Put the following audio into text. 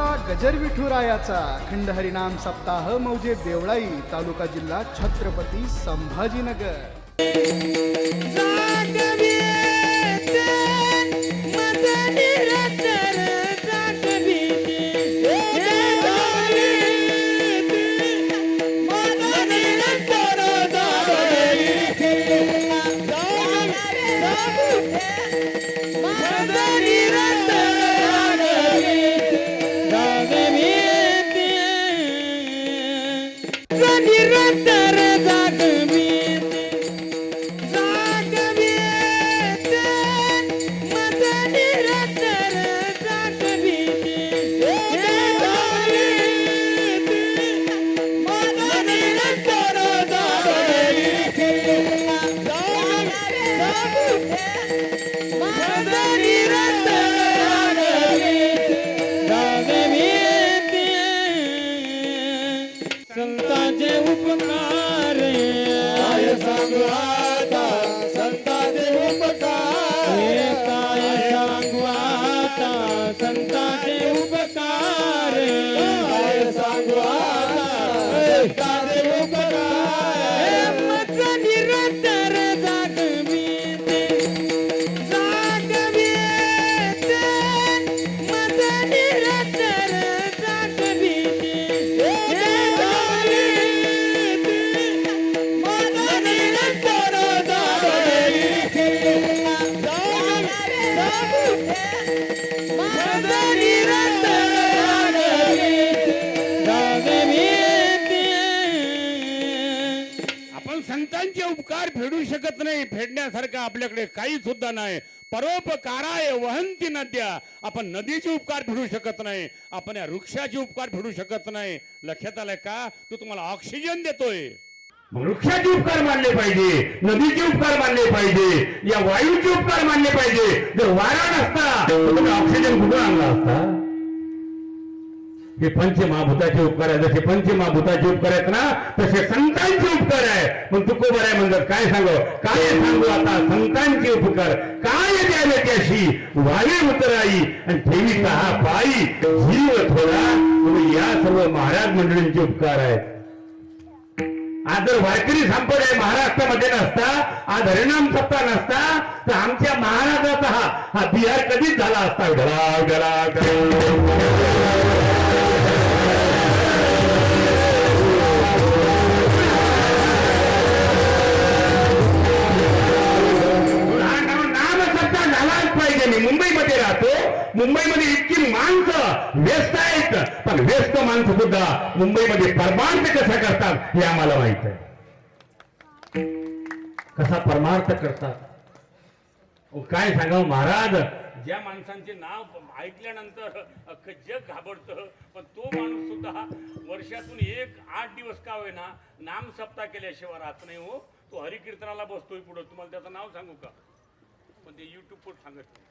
विठुरायाचा गजर विठुरायाचा अखंड हरिनाम सप्ताह मौजे देवळाई तालुका जिल्हा छत्रपती संभाजीनगर संतांचे उपकार काय सांगू आता संतांचे उपकार फेडू शकत नाही फेडण्यासारखं आपल्याकडे काही सुद्धा नाही. परोपकाराय वहंती नद्या. आपण नदीचे उपकार फेडू शकत नाही आपण या वृक्षाचे उपकार फेडू शकत नाही. लक्षात आलंय का? तो तुम्हाला ऑक्सिजन देतोय. वृक्षाचे उपकार मानले पाहिजे नदीचे उपकार मानले पाहिजे या वायूचे उपकार मानले पाहिजे. जर वारा नसता तर तुम्ही ऑक्सिजन कुठून आणला असता? हे पंचमहाभूताचे उपकार आहे जसे पंचमहाभूताचे उपकार आहेत ना तसे संतांचे उपकार आहे मग तू कोबर आहे म्हणतात काय सांगू? काय सांगू आता? संतांचे उपकार. काय द्यावे त्याशी? वावे उतराई आणि ठेवी हा पायी. जीव थोडा. या सर्व महाराज मंडळींचे उपकार आहेत. आज जर वारकरी संप्रदाय महाराष्ट्रामध्ये नसता आज हरिणाम सत्ता नसता तर आमच्या महाराजाचा हा हा बिहार कधीच झाला असता. गला गला गला मुंबईमध्ये इतकी माणसं व्यस्त आहेत. पण व्यस्त माणसं सुद्धा मुंबईमध्ये परमार्थ कसा करतात हे आम्हाला माहीत आहे. कसा परमार्थ करतात. काय सांगावं महाराज? ज्या माणसांचे नाव ऐकल्यानंतर अख्खं जग घाबरत पण तो माणूस सुद्धा वर्षातून एक आठ दिवस का होईना नाम सप्ताह केल्याशिवाय राहत नाही हो. तो हरिकीर्तनाला बसतोय पुढं. तुम्हाला त्याचं नाव सांगू का? पण ते युट्यूबवर सांगत नाही.